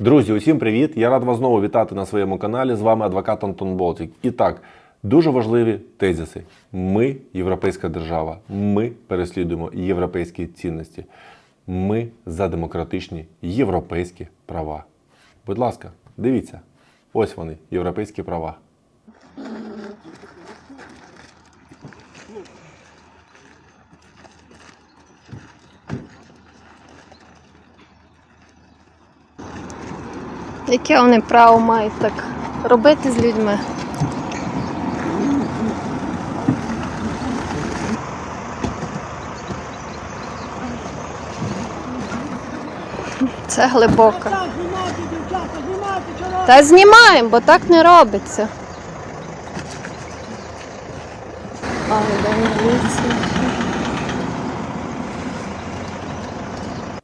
Друзі, усім привіт! Я рад вас знову вітати на своєму каналі. З вами адвокат Антон Болтик. І так, дуже важливі тезиси. Ми європейська держава. Ми переслідуємо європейські цінності. Ми за демократичні європейські права. Будь ласка, дивіться. Ось вони, європейські права. Яке вони право мають так робити з людьми? Це глибоко. Та знімаємо, бо так не робиться. А, де міліція.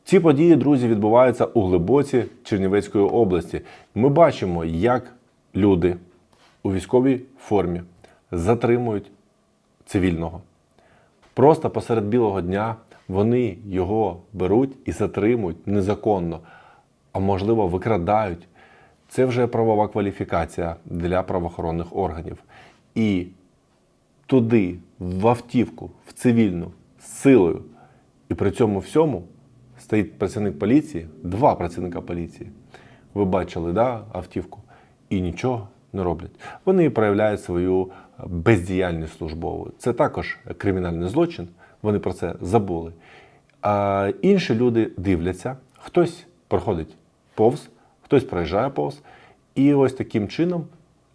Ці події, друзі, відбуваються у глибоці Чернівецької області. Ми бачимо, як люди у військовій формі затримують цивільного. Просто посеред білого дня вони його беруть і затримують незаконно, а можливо, викрадають. Це вже правова кваліфікація для правоохоронних органів. І туди, в автівку, в цивільну, з силою. І при цьому всьому стоїть працівник поліції, два працівника поліції. Ви бачили, да, автівку, і нічого не роблять. Вони проявляють свою бездіяльність службову. Це також кримінальний злочин. Вони про це забули. А інші люди дивляться, хтось проходить повз, хтось проїжджає повз. І ось таким чином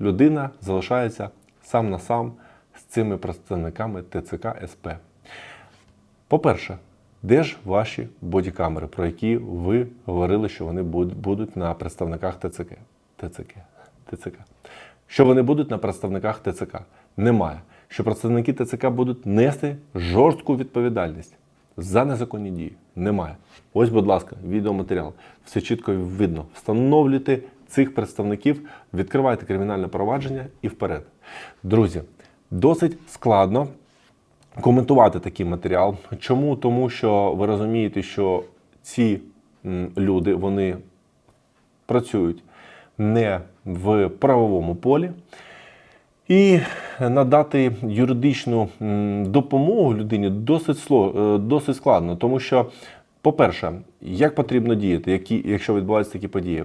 людина залишається сам на сам з цими представниками ТЦК СП. По-перше, де ж ваші бодікамери, про які ви говорили, що вони будуть на представниках ТЦК? ТЦК. ТЦК. Що вони будуть на представниках ТЦК? Немає. Що представники ТЦК будуть нести жорстку відповідальність за незаконні дії? Немає. Ось, будь ласка, відеоматеріал. Все чітко видно. Встановлюйте цих представників, відкривайте кримінальне провадження і вперед. Друзі, досить складно коментувати такий матеріал. Чому? Тому що ви розумієте, що ці люди вони працюють не в правовому полі. І надати юридичну допомогу людині досить, е, досить складно, тому що, по-перше, як потрібно діяти, якщо відбуваються такі події,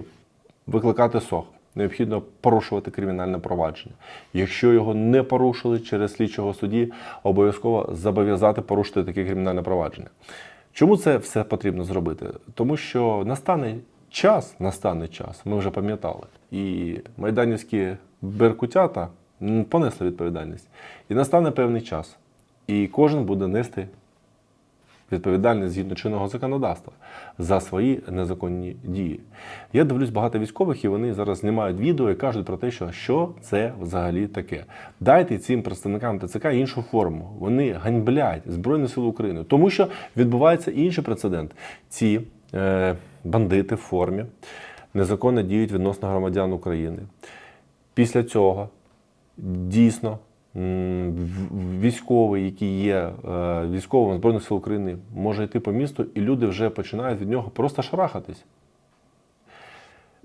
викликати СОХ. Необхідно порушувати кримінальне провадження. Якщо його не порушили через слідчого судді, обов'язково зобов'язати порушити таке кримінальне провадження. Чому це все потрібно зробити? Тому що настане час, настане час, ми вже пам'ятали, і майданівські беркутята понесли відповідальність. І настане певний час, і кожен буде нести відповідальність згідно чинного законодавства за свої незаконні дії. Я дивлюсь багато військових, і вони зараз знімають відео і кажуть про те, що, що це взагалі таке. Дайте цим представникам ТЦК іншу форму. Вони ганьблять Збройні Сили України, тому що відбувається інший прецедент. Ці е, бандити в формі незаконно діють відносно громадян України. Після цього дійсно військовий, який є е, військовим Збройних сил України, може йти по місту, і люди вже починають від нього просто шарахатись.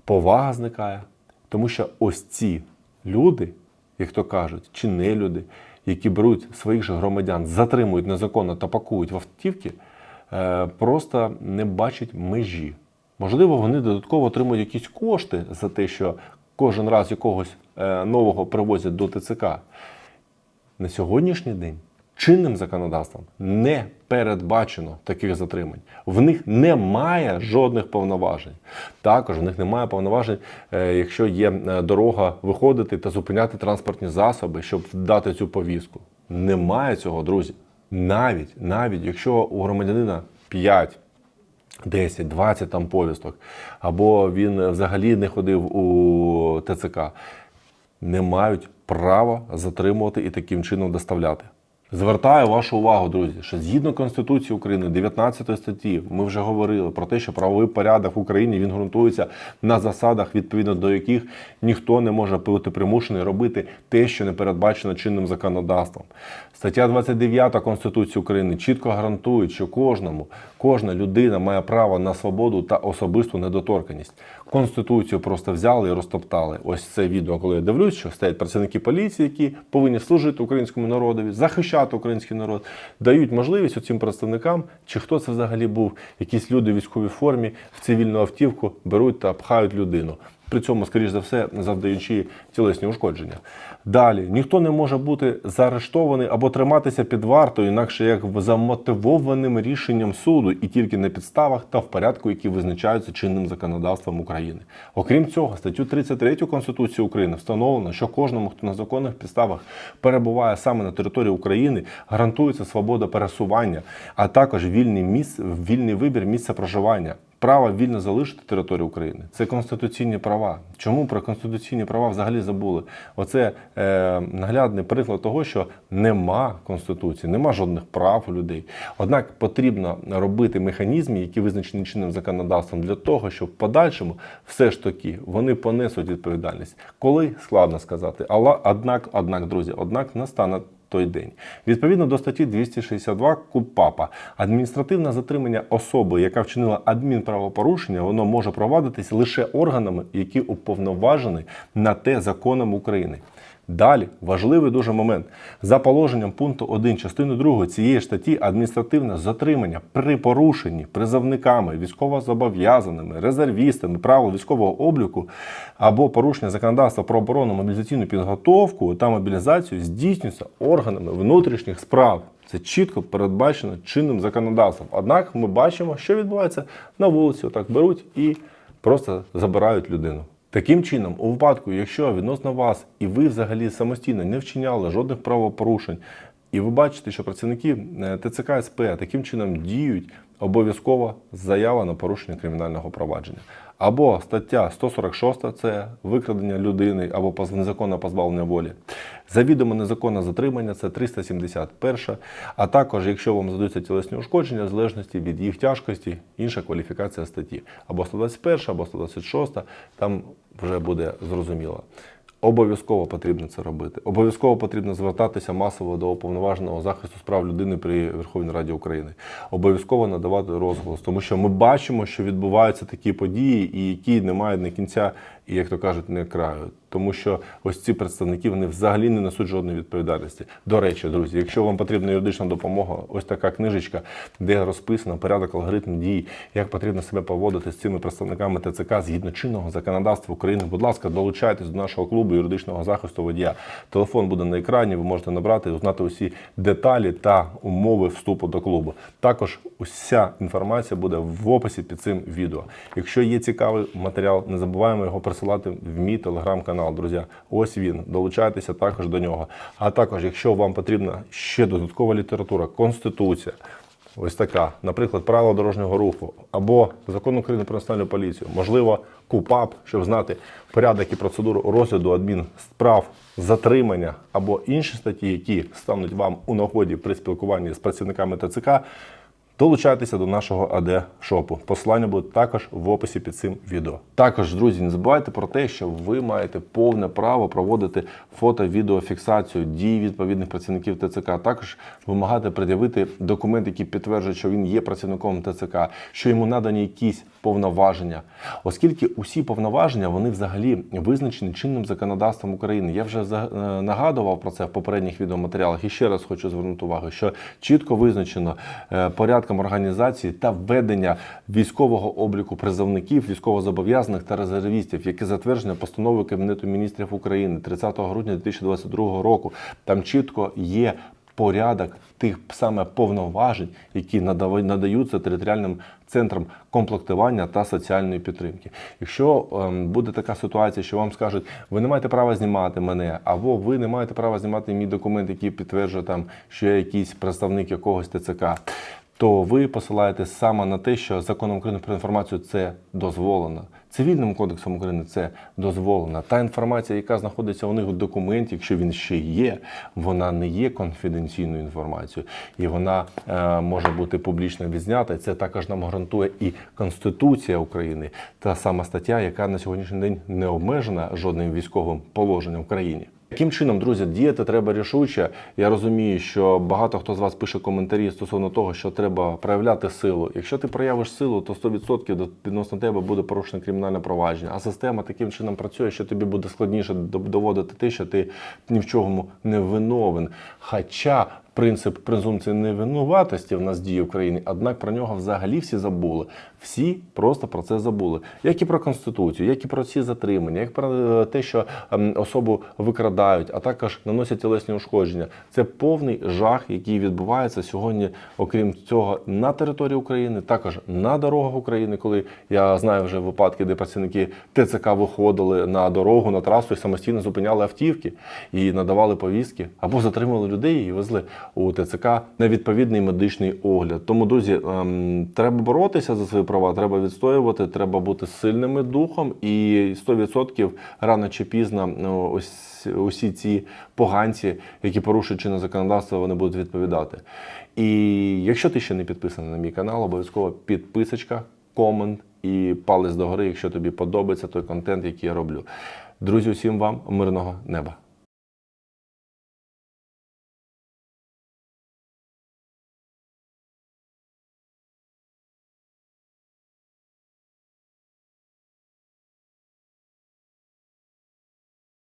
Повага зникає. Тому що ось ці люди, як то кажуть, чи не люди, які беруть своїх же громадян, затримують незаконно та пакують в автівки, е, просто не бачать межі. Можливо, вони додатково отримують якісь кошти за те, що кожен раз якогось е, нового привозять до ТЦК. На сьогоднішній день чинним законодавством не передбачено таких затримань. В них немає жодних повноважень. Також в них немає повноважень, е, якщо є е, дорога виходити та зупиняти транспортні засоби, щоб дати цю повістку. Немає цього, друзі. Навіть, навіть якщо у громадянина 5 10, 20 там повісток, або він взагалі не ходив у ТЦК, не мають права затримувати і таким чином доставляти. Звертаю вашу увагу, друзі, що згідно Конституції України, 19 статті, ми вже говорили про те, що правовий порядок в Україні він ґрунтується на засадах, відповідно до яких ніхто не може бути примушений робити те, що не передбачено чинним законодавством. Стаття 29 Конституції України чітко гарантує, що кожному, кожна людина має право на свободу та особисту недоторканність. Конституцію просто взяли і розтоптали. Ось це відео, коли я дивлюсь, що стоять працівники поліції, які повинні служити українському народові, захищати український народ, дають можливість цим представникам, чи хто це взагалі був, якісь люди в військовій формі в цивільну автівку беруть та пхають людину. При цьому, скоріш за все, завдаючи тілесні ушкодження. Далі ніхто не може бути заарештований або триматися під вартою, інакше як за мотивованим рішенням суду і тільки на підставах та в порядку, які визначаються чинним законодавством України. Окрім цього, статтю 33 Конституції України встановлено, що кожному, хто на законних підставах перебуває саме на території України, гарантується свобода пересування, а також вільний місць, вільний вибір місця проживання. Право вільно залишити територію України це конституційні права. Чому про конституційні права взагалі забули? Оце е, наглядний приклад того, що нема конституції, нема жодних прав у людей. Однак потрібно робити механізми, які визначені чинним законодавством, для того, щоб в подальшому все ж таки вони понесуть відповідальність. Коли складно сказати, але однак, однак, друзі, однак настане той день. Відповідно до статті 262 КУПАПа, адміністративне затримання особи, яка вчинила адмінправопорушення, воно може провадитись лише органами, які уповноважені на те законом України. Далі важливий дуже момент. За положенням пункту 1 частини 2 цієї статті адміністративне затримання при порушенні призовниками, військовозобов'язаними, резервістами правил військового обліку або порушення законодавства про оборонну мобілізаційну підготовку та мобілізацію здійснюється органами внутрішніх справ. Це чітко передбачено чинним законодавством. Однак ми бачимо, що відбувається на вулиці. Отак беруть і просто забирають людину. Таким чином, у випадку, якщо відносно вас і ви взагалі самостійно не вчиняли жодних правопорушень, і ви бачите, що працівники е, ТЦК СП таким чином діють, обов'язково заява на порушення кримінального провадження. Або стаття 146 це викрадення людини або незаконне позбавлення волі. Завідомо незаконне затримання це 371. А також, якщо вам задаються тілесні ушкодження, в залежності від їх тяжкості, інша кваліфікація статті. Або 121, або 126, там вже буде зрозуміло. Обов'язково потрібно це робити. Обов'язково потрібно звертатися масово до уповноваженого захисту справ людини при Верховній Раді України. Обов'язково надавати розголос, тому що ми бачимо, що відбуваються такі події, і які не мають ні кінця, і як то кажуть, не краю. Тому що ось ці представники вони взагалі не несуть жодної відповідальності. До речі, друзі, якщо вам потрібна юридична допомога, ось така книжечка, де розписано порядок алгоритм дій, як потрібно себе поводити з цими представниками ТЦК згідно чинного законодавства України. Будь ласка, долучайтесь до нашого клубу юридичного захисту водія. Телефон буде на екрані. Ви можете набрати, і узнати усі деталі та умови вступу до клубу. Також уся інформація буде в описі під цим відео. Якщо є цікавий матеріал, не забуваємо його присилати в мій телеграм-канал. Друзі, ось він. Долучайтеся також до нього. А також, якщо вам потрібна ще додаткова література, конституція. Ось така, наприклад, правила дорожнього руху або закон України про національну поліцію, можливо, КУПАП, щоб знати порядок і процедуру розгляду адмінсправ, затримання або інші статті, які стануть вам у нагоді при спілкуванні з працівниками ТЦК. Долучайтеся до нашого АД шопу. Посилання буде також в описі під цим відео. Також, друзі, не забувайте про те, що ви маєте повне право проводити фото-відеофіксацію дій відповідних працівників ТЦК. Також вимагати пред'явити документ, який підтверджує, що він є працівником ТЦК, що йому надані якісь повноваження, оскільки усі повноваження вони взагалі визначені чинним законодавством України. Я вже е, нагадував про це в попередніх відеоматеріалах і ще раз хочу звернути увагу, що чітко визначено е, порядком організації та введення військового обліку призовників, військовозобов'язаних та резервістів, яке затверджено постановою Кабінету міністрів України 30 грудня 2022 року. Там чітко є порядок тих саме повноважень, які надаються територіальним центрам комплектування та соціальної підтримки. Якщо ем, буде така ситуація, що вам скажуть, ви не маєте права знімати мене, або ви не маєте права знімати мій документ, який підтверджує там, що я якийсь представник якогось ТЦК. То ви посилаєте саме на те, що законом України про інформацію це дозволено. Цивільним кодексом України це дозволено. Та інформація, яка знаходиться у них у документі, якщо він ще є, вона не є конфіденційною інформацією, і вона е, може бути публічно відзнята. Це також нам гарантує і Конституція України, та сама стаття, яка на сьогоднішній день не обмежена жодним військовим положенням в країні. Яким чином, друзі, діяти треба рішуче. Я розумію, що багато хто з вас пише коментарі стосовно того, що треба проявляти силу. Якщо ти проявиш силу, то 100% до- відносно тебе буде порушено кримінальне провадження. А система таким чином працює, що тобі буде складніше доводити те, що ти ні в чому не виновен. Хоча принцип презумпції невинуватості в нас діє в країні, однак про нього взагалі всі забули. Всі просто про це забули. Як і про конституцію, як і про ці затримання, як про е, те, що ем, особу викрадають, а також наносять тілесні ушкодження. Це повний жах, який відбувається сьогодні, окрім цього, на території України, також на дорогах України, коли я знаю вже випадки, де працівники ТЦК виходили на дорогу, на трасу і самостійно зупиняли автівки і надавали повістки або затримували людей і везли у ТЦК на відповідний медичний огляд. Тому, друзі, ем, треба боротися за свої права, треба відстоювати, треба бути сильними духом, і 100% рано чи пізно ну, ось усі ці поганці, які порушують чинне законодавство, вони будуть відповідати. І якщо ти ще не підписаний на мій канал, обов'язково підписочка, комент і палець догори, якщо тобі подобається той контент, який я роблю. Друзі, усім вам мирного неба!